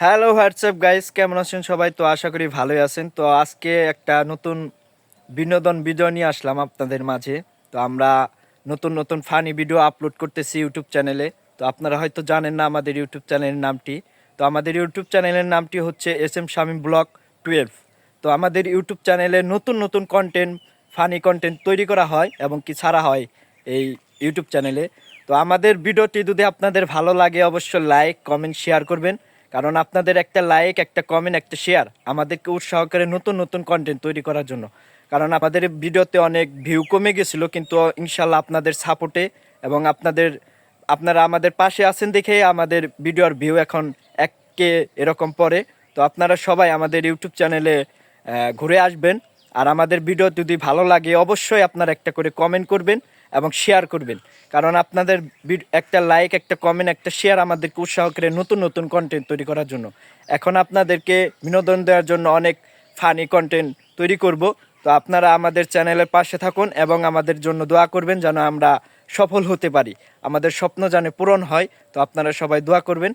Hello WhatsApp guys কেমন আছেন সবাই? তো আশা করি ভালোই আছেন। তো আজকে একটা নতুন বিনোদন ভিডিও নিয়ে আসলাম আপনাদের মাঝে। তো আমরা নতুন নতুন ফানি ভিডিও আপলোড করতেছি ইউটিউব চ্যানেলে তো আপনারা হয়তো জানেন না আমাদের ইউটিউব চ্যানেলের নামটি। তো আমাদের ইউটিউব চ্যানেলের নামটি হচ্ছে S M Shamim blog twelve তো আমাদের ইউটিউব চ্যানেলে নতুন নতুন কন্টেন্ট ফানি কন্টেন্ট তৈরি করা হয় এবং কি ছাড়া হয় এই ইউটিউব চ্যানেলে তো আমাদের ভিডিওটি যদি আপনাদের ভালো লাগে, অবশ্যই লাইক কমেন্ট শেয়ার করবেন। কারণ আপনাদের একটা লাইক একটা কমেন্ট একটা শেয়ার আমাদেরকে উৎসাহ করে নতুন নতুন কন্টেন্ট তৈরি করার জন্য। কারণ আমাদের ভিডিওতে অনেক ভিউ কমে গেছিল, কিন্তু ইনশাল্লাহ আপনাদের সাপোর্টে এবং আপনাদের, আপনারা আমাদের পাশে আছেন দেখে আমাদের ভিডিওর ভিউ এখন এককে এরকম পরে তো আপনারা সবাই আমাদের ইউটিউব চ্যানেলে ঘুরে আসবেন। আর আমাদের ভিডিও যদি ভালো লাগে, অবশ্যই আপনারা একটা করে কমেন্ট করবেন এবং শেয়ার করবেন। কারণ আপনাদের একটা লাইক একটা কমেন্ট একটা শেয়ার আমাদেরকে উৎসাহ করে নতুন নতুন কন্টেন্ট তৈরি করার জন্য। এখন আপনাদেরকে বিনোদন দেওয়ার জন্য অনেক ফানি কন্টেন্ট তৈরি করব। তো আপনারা আমাদের চ্যানেলের পাশে থাকুন এবং আমাদের জন্য দোয়া করবেন যেন আমরা সফল হতে পারি। আমাদের স্বপ্ন যেন পূরণ হয়, তো আপনারা সবাই দোয়া করবেন।